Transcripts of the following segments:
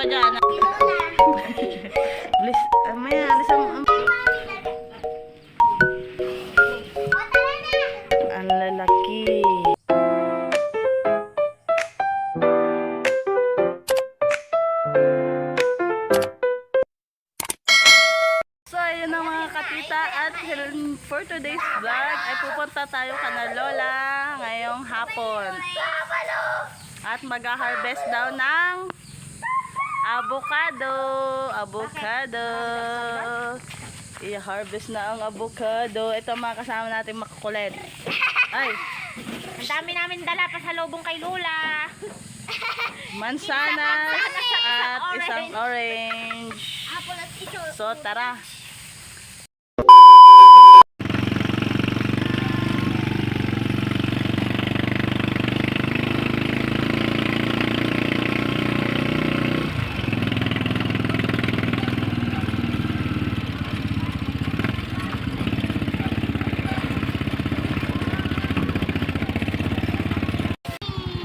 pa dyan. Bilis, ah, maya, alis ang... Ang lalaki. So, ayun na mga katita at for today's vlog ay pupunta tayo kana Lola ngayong hapon. At mag-harvest daw ng avocado. Avocado. I-harvest na ang avocado. Ito ang mga kasama natin makukulit. Ay, Ang dami namin dala pa sa lobong kay Lola. mansanas at isang orange. So, tara.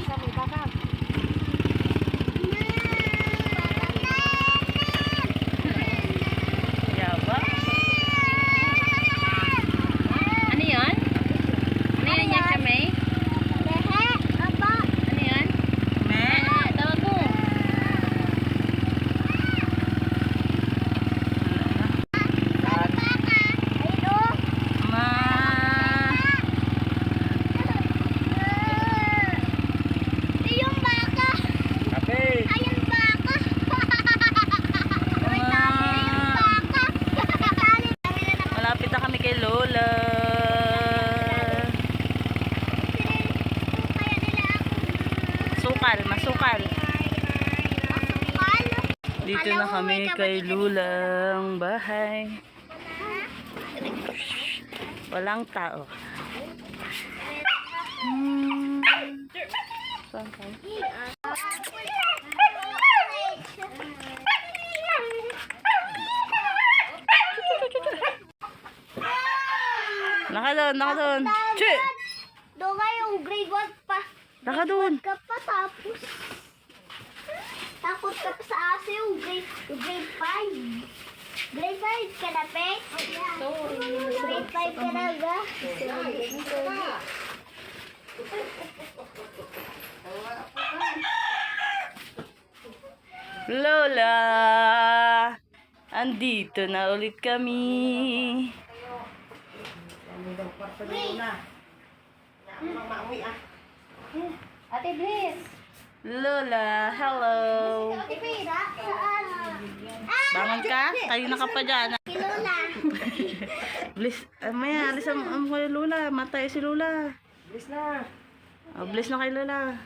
Sa may bakag. Yaba. Ano yun? Ano yun yan siya, May? Ano yun? Me. Ah, tawag mo. Ma. Kape. Malapit na kami kay Lola. Sukal, masukal. Dito na kami kay Lulang bahay. Walang tao. Hmm. Naka doon, naka doon. Che! Doon grade 1 pa. Naka doon. ka pa tapos. Takot ka pa sa aso yung grade, grade 5. Grade 5 ka na, Pe? Grade 5 ka na, ga? Lola! Andito na ulit kami. Ate Bliss. Lola, hello. Pira? Saan? Bangon ka? Kayo na ka pa dyan. Kilula. Bliss, uh, maya, alis ang ang kay Lola. Matay si Lola. Bilis na. Oh, bliss na kay Lola.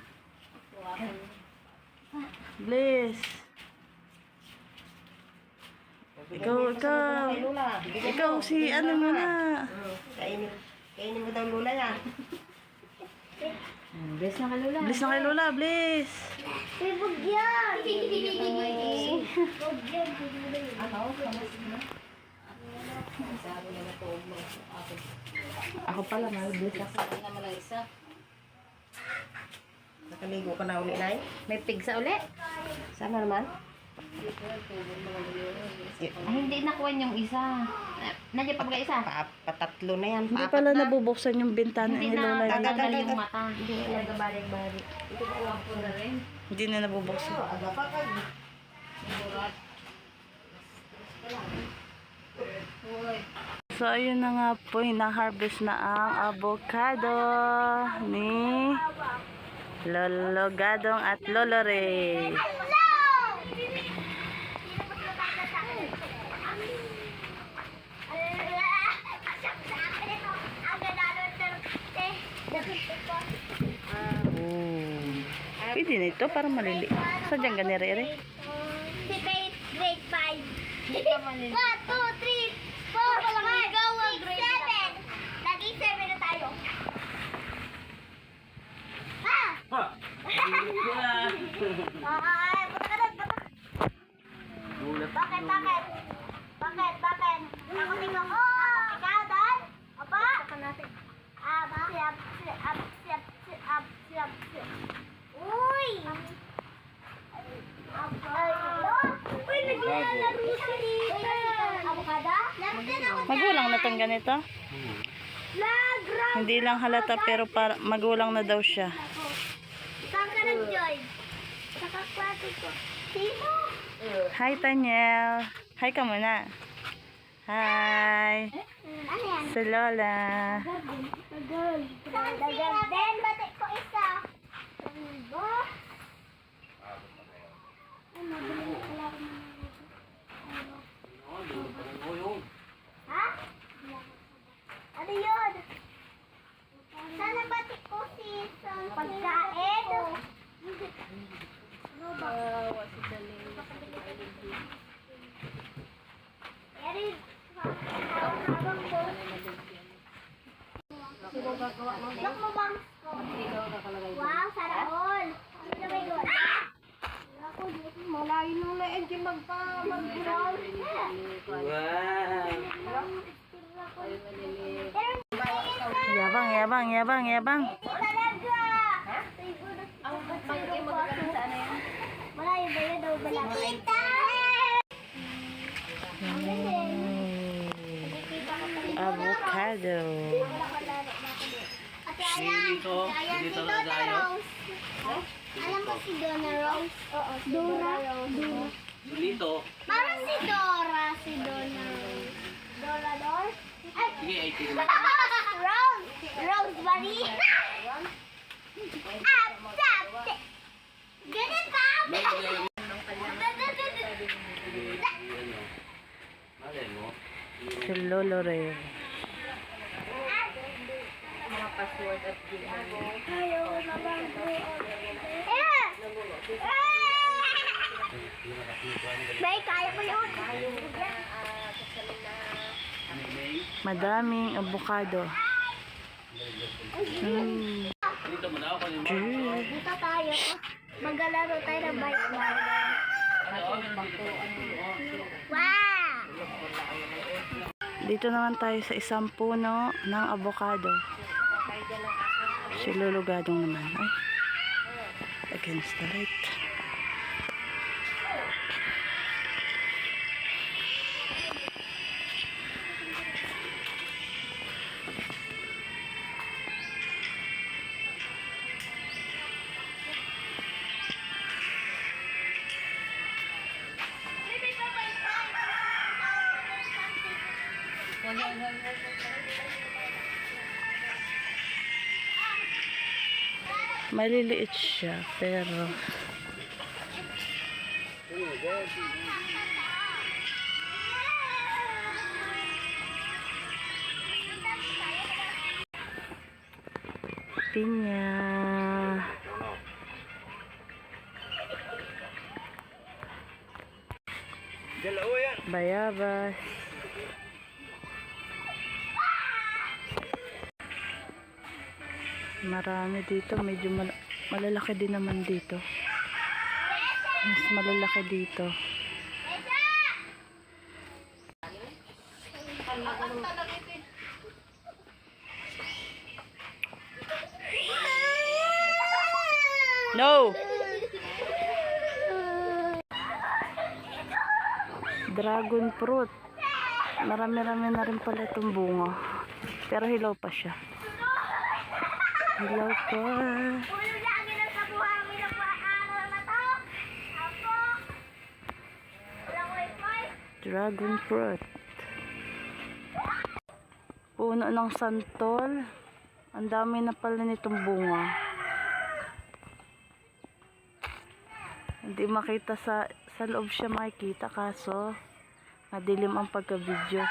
Bliss. Ikaw, ikaw. Ikaw si ano mo na. Kainin. Mo daw lula yan. Bliss na ka, Lola. Bliss na kay Lola, bliss. May bugyan. Bugyan. Ako pala, mahal bliss ako. Nakaligo ka na uli na eh. May pig sa uli. Sana naman. Ay, hindi nakuha yung isa. Nandiyan pa ba isa? Pa patatlo na yan. Hindi pala na. nabubuksan yung bintana Hindi ni na Lola. Tagal- tanggal yung mata. Hindi na nagabalik-balik. Hindi na nabubuksan. So, ayun na nga po, hina-harvest na ang avocado ni Lolo Gadong at Lolo Ray. Pwede na ito para malili. Sadyang ganire-re. Si grade grade 5. 1, 2, 3, 4, 5, 6, 7. Naging 7 na tayo. Ha? Doon, punta. Bakit, bakit? Bakit, bakit? Ako tingnan ko. Ikaw doon? Apa? Ah, siap, siap, siap, siap, siap, siap. Uy! Ay, siyang ganito? Hindi lang halata pero para magulang na daw siya. Saan ka nag-join? Sa kaklase ko. Sino? Hi, Tanyel. Hi ka muna. Hi. Ano yan? Si Lola. Tagal. Tagal din. Batik ko isa. Ano ba? Ay, mabili pala ako ng Ha? Ano yun? Sana batik ko si pagkain. Ano ba? Erin, habang ko. Lock mo bang? Wow, sana all. Ano na may goal? Ah! Ako, malayo nung na engine magpa mag-ground. Yabang, yabang, yabang. Talaga! Ang pagkakit mo sa ano yan? Malayo ba yun daw ba lang? Kita! Ko. Avocado. Ayan, dito, dito na Rose. Alam mo si Donna Rose? Oo, Dora. Dora. Dito. Parang si Dora, si Donna Rose. Dora Dor? Ay! Sige, 18. Rose! Rosemary! Ah, tap! Ganun pa! Si Lolo Ray. Ayaw ko mabago. Eh! Bay, kaya ko yun. Madaming avocado. Mm. Dito tayo. Maglalaro tayo ng bike ball. Wow! Dito naman tayo sa isang puno ng avocado. Si Lolo Gadong naman. Ay. Against the light. Maliliit siya, pero pinya. Bayabas. Marami dito, medyo mal- malalaki din naman dito. Mas malalaki dito. No! Dragon fruit. Marami-rami na rin pala itong bunga. Pero hilaw pa siya. Pa. Ulo lagi ng kabuhangin ng araw na to. Ako. Walang wifi. Dragon fruit. Puno ng santol. Ang dami na pala nitong bunga. Hindi makita sa sa loob siya makikita kaso madilim ang pagka-video.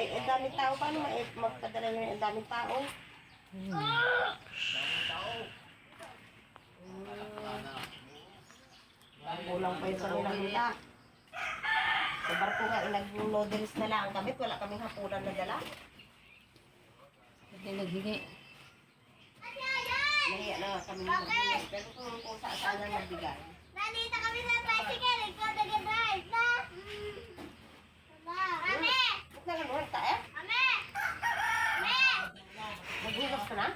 Ay, ang daming tao. Paano ma- magpadala nyo ang daming tao? Kulang pa yung kanilang hula. Sa barko nga, nag-noodles na lang kami. Wala kaming hapunan na dala. Nahiya na nga kami magbigay. Pero kung kung saan saan na magbigay. Nandito kami sa tricycle. Ikaw nag-drive na. Ame! Huwag na lang mo, tayo. వస్తున్నా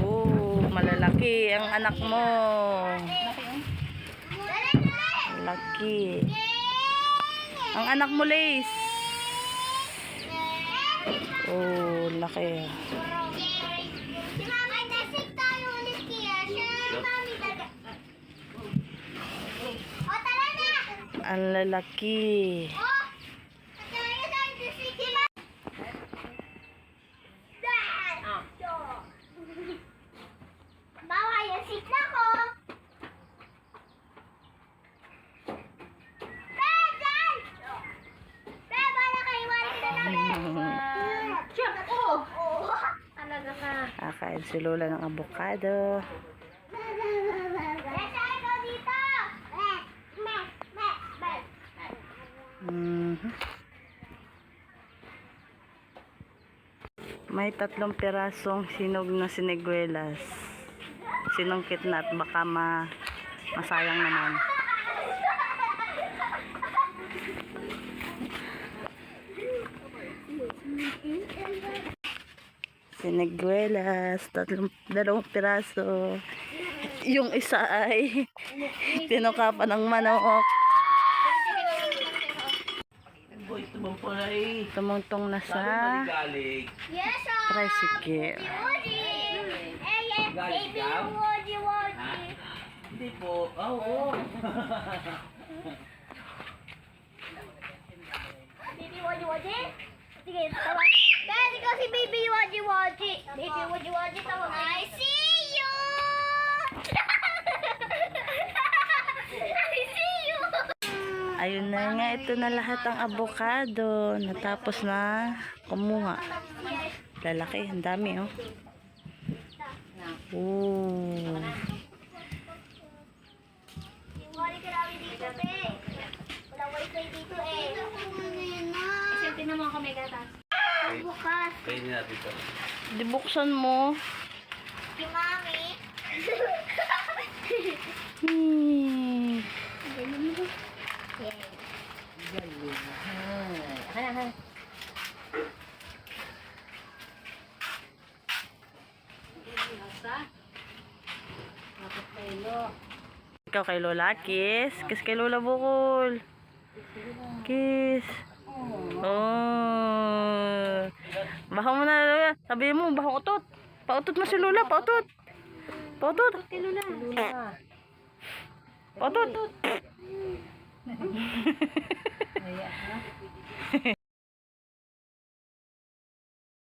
Oh, malalaki ang anak mo. Laki. Ang anak mo, Lace tara na! Ang lalaki. O! Tayo tayo sa si Mama. Dan! Bawa yung seat na ko. Ben, Dan! Ben, bala kayo wala sa namin. Check, oh! Oh! Talaga ka. Kakain si Lola ng avocado. Me. Mhm. May tatlong pirasong sinog na siniguelas. Sinungkit na at baka ma masayang naman. Siniguelas, tatlong, dalawang piraso. Yung isa ay tinukapan ng manok. Tumungtong na sa galing? Yes, sir! tricycle. Eh, baby ka? Woody, Woody. Hindi po. Ah, Oo. ito na lahat ang avocado. Natapos na kumuha. Lalaki, ang dami oh. Ooh. Bukas. Kainin natin ito. Di buksan mo. Si Mami. Hmm. Ikaw kay Lola, kiss. Kiss kay Lola Bukol. Kiss. Oh. Baka mo na, Lola. Sabi mo, baka utot. Pautot mo si Lola, pautot. Pautot. Kay Lola. Pautot.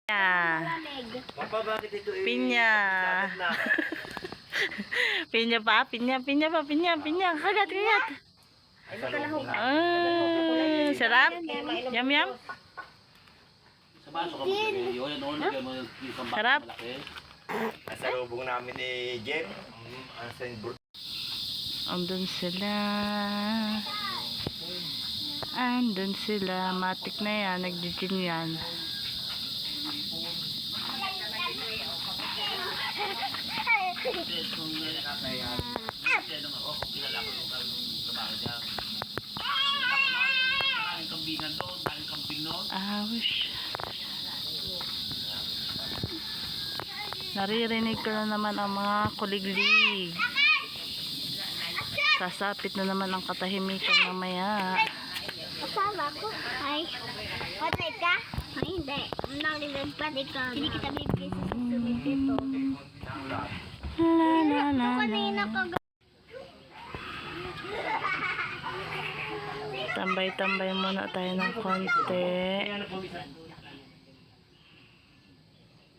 Pinya. Papa, bakit ito eh? Pinya. Pinya pa, pinya, pinya pa, pinya, pinya. Kagat, kagat. Ah, sarap. Yum, yum. Baso Sarap. Nasa lubong namin ni Jeff. Mm, Andun sila. Andun sila. Matik na yan. Nag-gym yan. Ouch. Naririnig ko na naman ang mga kuliglig. Sasapit na naman ang katahimikan mamaya. Kasama ko. Ay. Patay ka? Ay, hindi. Nalilog pa di ka. Hindi kita bibigay sa susunod dito. La la la la. Tambay-tambay muna tayo ng konti.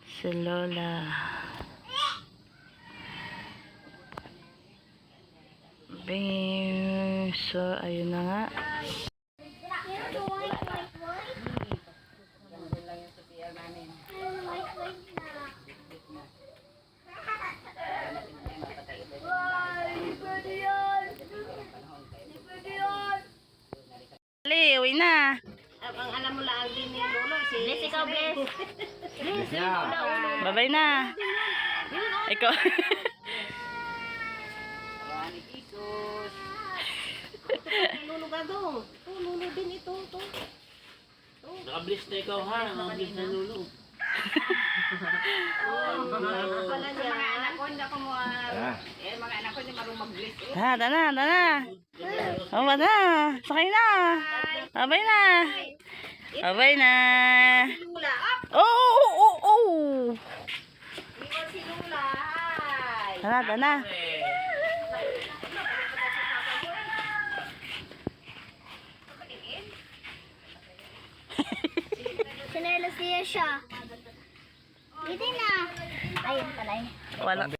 Si Lola. Bing. So, ayun na nga. Ali, uwi na. Ang alam mo lang din ni Lolo, si... Bless ikaw, bless. Bye-bye na. Ikaw. Lolo gagong. Oh, Lolo din ito. ito. Nakabliss na ikaw ha, nakabliss na lulo. Ah, Tana, tana, tana. Aba na. Sakay na. Abay na. Abay na. Oh, oh, oh, oh. Tana, tana. Sinelas niya siya. Hindi na. Ayun pala yun. Wala.